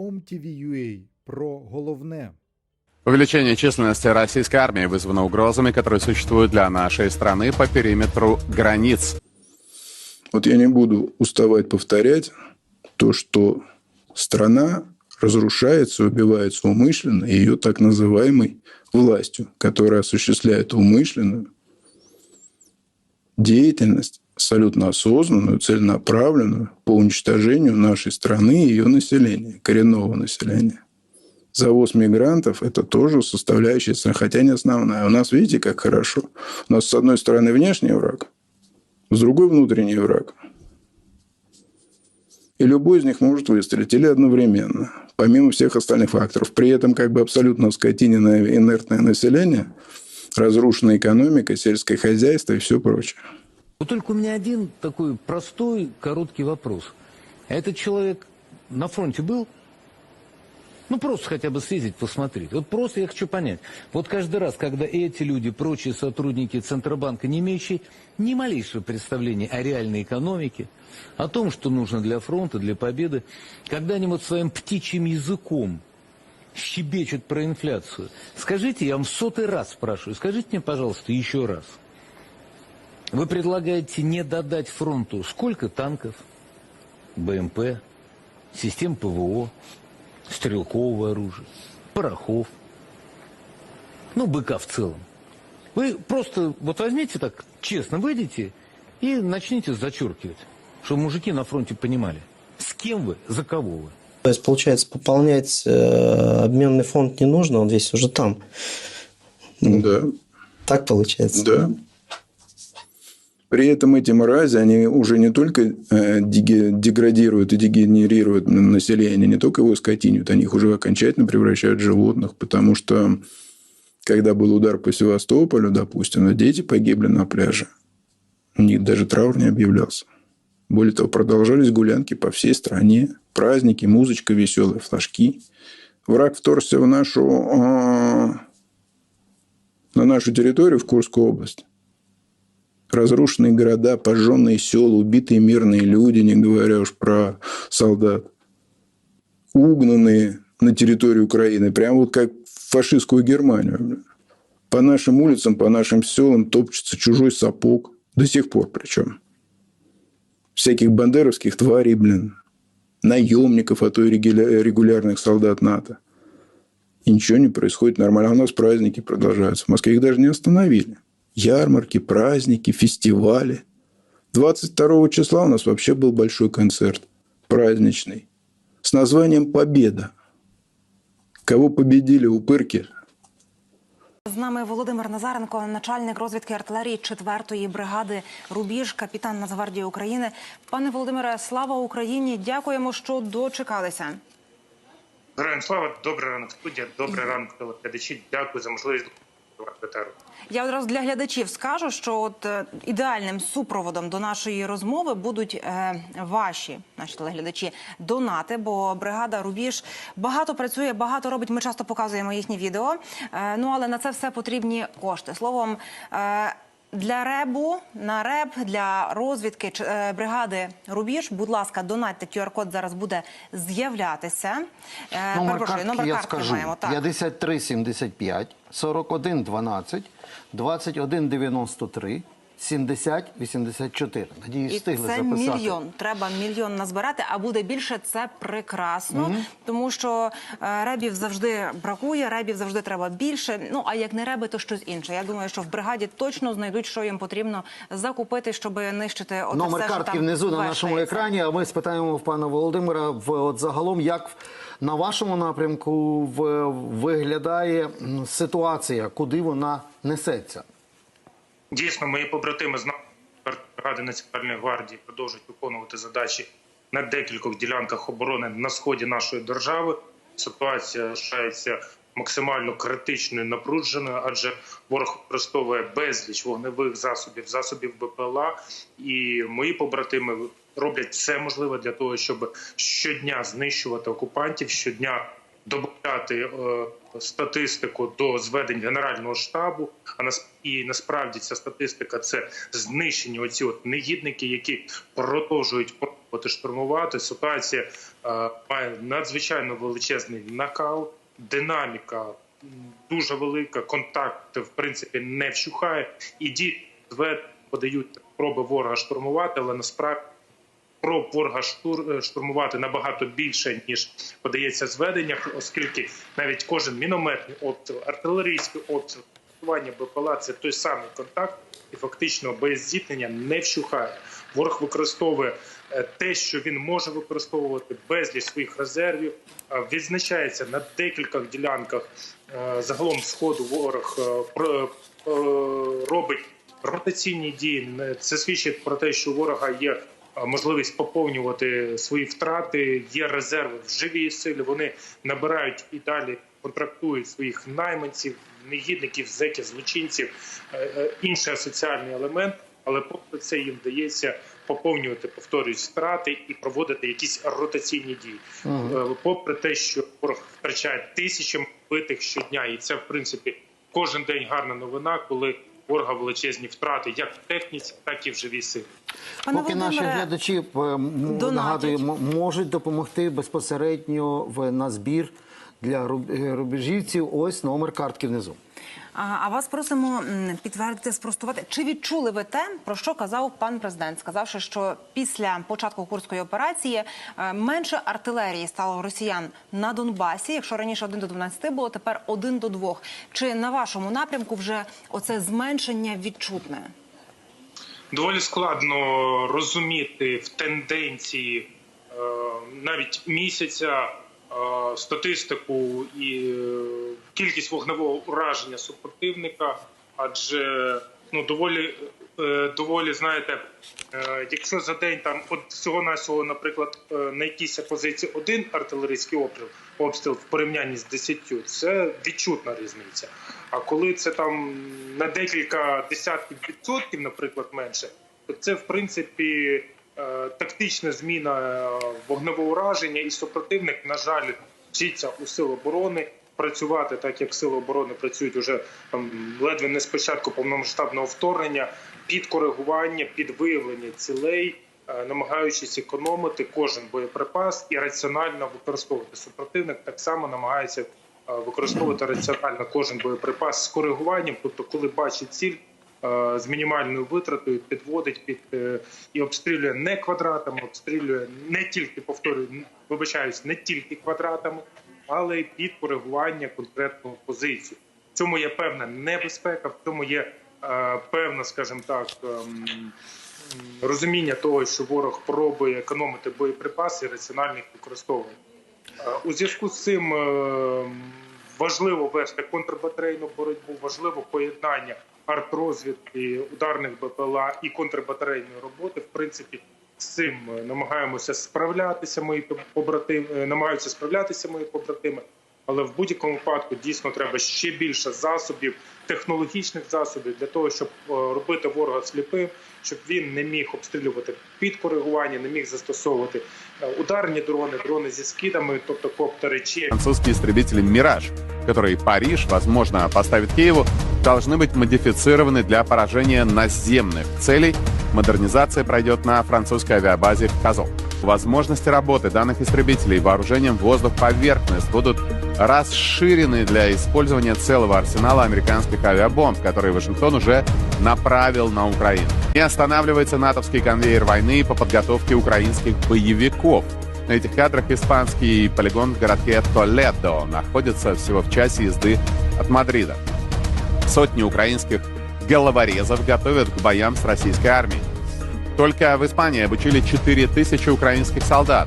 OMTV.ua про головне. Увеличение численности российской армии вызвано угрозами, которые существуют для нашей страны по периметру границ. Вот я не буду уставать повторять то, что страна разрушается, убивается умышленно ее так называемой властью, которая осуществляет умышленную деятельность, абсолютно осознанную, целенаправленную по уничтожению нашей страны и ее населения, коренного населения. Завоз мигрантов – это тоже составляющая хотя не основная. У нас, видите, как хорошо. У нас, с одной стороны, внешний враг, с другой – внутренний враг. И любой из них может выстрелить или одновременно, помимо всех остальных факторов. При этом как бы абсолютно скотиненное инертное население, разрушенная экономика, сельское хозяйство и все прочее. Вот только у меня один такой простой, короткий вопрос. Этот человек на фронте был? Ну, просто хотя бы съездить, посмотреть. Вот просто я хочу понять. Вот каждый раз, когда эти люди, прочие сотрудники Центробанка, не имеющие ни малейшего представления о реальной экономике, о том, что нужно для фронта, для победы, когда они вот своим птичьим языком щебечут про инфляцию, скажите, я вам в сотый раз спрашиваю, скажите мне, пожалуйста, еще раз. Вы предлагаете не додать фронту сколько танков, БМП, систем ПВО, стрелкового оружия, порохов, ну, быка в целом. Вы просто вот возьмите так, честно выйдите и начните зачеркивать, чтобы мужики на фронте понимали, с кем вы, за кого вы. То есть, получается, пополнять э, обменный фонд не нужно, он весь уже там. Да, Так получается? да. При этом эти мрази, они уже не только э, деградируют и дегенерируют на- население, не только его скотинят, они их уже окончательно превращают в животных, потому что когда был удар по Севастополю, допустим, дети погибли на пляже. У них даже траур не объявлялся. Более того, продолжались гулянки по всей стране, праздники, музычка веселая, флажки. Враг вторгся в нашу, а, на нашу территорию, в Курскую область. Разрушенные города, пожженные села, убитые мирные люди, не говоря уж про солдат. Угнанные на территорию Украины, прям вот как фашистскую Германию. По нашим улицам, по нашим селам топчется чужой сапог. До сих пор причем. Всяких бандеровских тварей, блин. Наемников, а то и регуля- регулярных солдат НАТО. И ничего не происходит нормально. А у нас праздники продолжаются. В Москве их даже не остановили. Ярмарки, праздники, фестивали. 22 числа у нас вообще был большой концерт. Праздничный. С названием «Победа». Кого победили упырки? З нами Володимир Назаренко, начальник розвідки артилерії 4-ї бригади Рубіж, капітан Нацгвардії України. Пане Володимире, слава Україні! Дякуємо, що дочекалися. Героям слава, добрий ранок, студія, добрий ранок, телеглядачі. Дякую за можливість допомагати. Я одразу для глядачів скажу, що от е, ідеальним супроводом до нашої розмови будуть е, ваші наші телеглядачі донати, бо бригада Рубіж багато працює, багато робить. Ми часто показуємо їхні відео. Е, ну але на це все потрібні кошти. Словом. Е, для ребу на реб для розвідки е, бригади Рубіж, будь ласка, донатьте QR-код зараз буде з'являтися. Е, Номер картки номер я картки скажу. маємо так. 53 75 41 12 21 93 70 84. Надіюсь, І встигли це записати. мільйон. Треба мільйон назбирати, а буде більше. Це прекрасно, тому що е, ребів завжди бракує, ребів завжди треба більше. Ну а як не реби, то щось інше. Я думаю, що в бригаді точно знайдуть, що їм потрібно закупити, щоб нищити оте Номер все, що картки там внизу на нашому екрані. А ми спитаємо в пана Володимира в от загалом, як на вашому напрямку в, виглядає м, ситуація, куди вона несеться. Дійсно, мої побратими з бригади Національної гвардії продовжують виконувати задачі на декількох ділянках оборони на сході нашої держави. Ситуація залишається максимально критичною, напруженою, адже ворог використовує безліч вогневих засобів, засобів БПЛА. І мої побратими роблять все можливе для того, щоб щодня знищувати окупантів, щодня додати е, статистику до зведень Генерального штабу. А і насправді ця статистика це знищені оці от негідники, які продовжують пробувати штурмувати. Ситуація е, має надзвичайно величезний накал, динаміка дуже велика, контакт в принципі не вщухає. І звед подають спроби ворога штурмувати, але насправді спроб ворога е, штурмувати набагато більше ніж подається зведеннях, оскільки навіть кожен мінометний обстріл, артилерійський обстріл, тестування БПЛА – це той самий контакт, і фактично без зіткнення не вщухає. Ворог використовує е, те, що він може використовувати безліч своїх резервів. Е, Відзначається на декількох ділянках загалом сходу ворог про- робить ротаційні дії. Це свідчить про те, що ворога є можливість поповнювати свої втрати. Є резерви в живій силі. Вони набирають і далі контрактують своїх найманців, негідників, зеків, злочинців, е, е, інший соціальний елемент. Але попри це їм вдається поповнювати, повторюють втрати і проводити якісь ротаційні дії. Е, Попри те, що ворог втрачає тисячі битих щодня, і це в принципі кожен день гарна новина, коли ворога величезні втрати, як в техніці, так і в живій силі. Пане Поки наші глядачі е, донатять. нагадую, можуть допомогти безпосередньо в на збір для е, рубежівців. Ось номер картки внизу. А вас просимо підтвердити, спростувати. Чи відчули ви те, про що казав пан президент, сказавши, що після початку курської операції е, менше артилерії стало росіян на Донбасі. Якщо раніше 1 до 12 було, тепер 1 до 2. Чи на вашому напрямку вже оце зменшення відчутне? Доволі складно розуміти в тенденції е, навіть місяця статистику і е, кількість вогневого ураження супротивника, адже ну доволі е, доволі знаєте, е, якщо за день там от всього навсього наприклад, е, на якійсь позиції один артилерійський обстріл, обстріл в порівнянні з десятью, це відчутна різниця. А коли це там на декілька десятків відсотків, наприклад, менше, то це в принципі тактична зміна е, вогневого ураження, і супротивник, на жаль, вчиться у сил оборони працювати так, як сили оборони працюють уже ледве не з початку повномасштабного вторгнення, під коригування, під виявлення цілей. е, Намагаючись економити кожен боєприпас і раціонально використовувати супротивник, так само намагається е, використовувати раціонально кожен боєприпас з коригуванням, тобто, коли бачить ціль е, з мінімальною витратою, підводить під е, і обстрілює не квадратами, обстрілює не тільки повторюю, вибачаюсь, не тільки квадратами, але й під коригування конкретної позиції. В цьому є певна небезпека, в цьому є е, певна, скажімо так. ем, Розуміння того, що ворог пробує економити боєприпаси і раціонально їх використовує. Е, У зв'язку з цим е, важливо вести контрбатарейну боротьбу, важливо поєднання артрозвідки, ударних БПЛА і контрбатарейної роботи. В принципі, з цим е, намагаємося справлятися. Мої побратими е, намагаються справлятися мої побратими Але в будь-якому випадку дійсно треба ще більше засобів, технологічних засобів для того, щоб е, робити ворога сліпим, щоб він не міг обстрілювати під коригування, не міг застосовувати е, ударні дрони, дрони зі скидами, тобто коптери чи Французские истребители «Мираж», которые Париж, возможно, поставит Киеву, должны быть модифицированы для поражения наземных целей. Модернизация пройдет на французской авиабазе в Казов. Возможности работы данных истребителей вооружением воздух-поверхность будут расширены для использования целого арсенала американских авиабомб, которые Вашингтон уже направил на Украину. Не останавливается натовский конвейер войны по подготовке украинских боевиков. На этих кадрах испанский полигон в городке Толедо находится всего в часе езды от Мадрида. Сотни украинских головорезов готовят к боям с российской армией. Только в Испании обучили 4000 украинских солдат.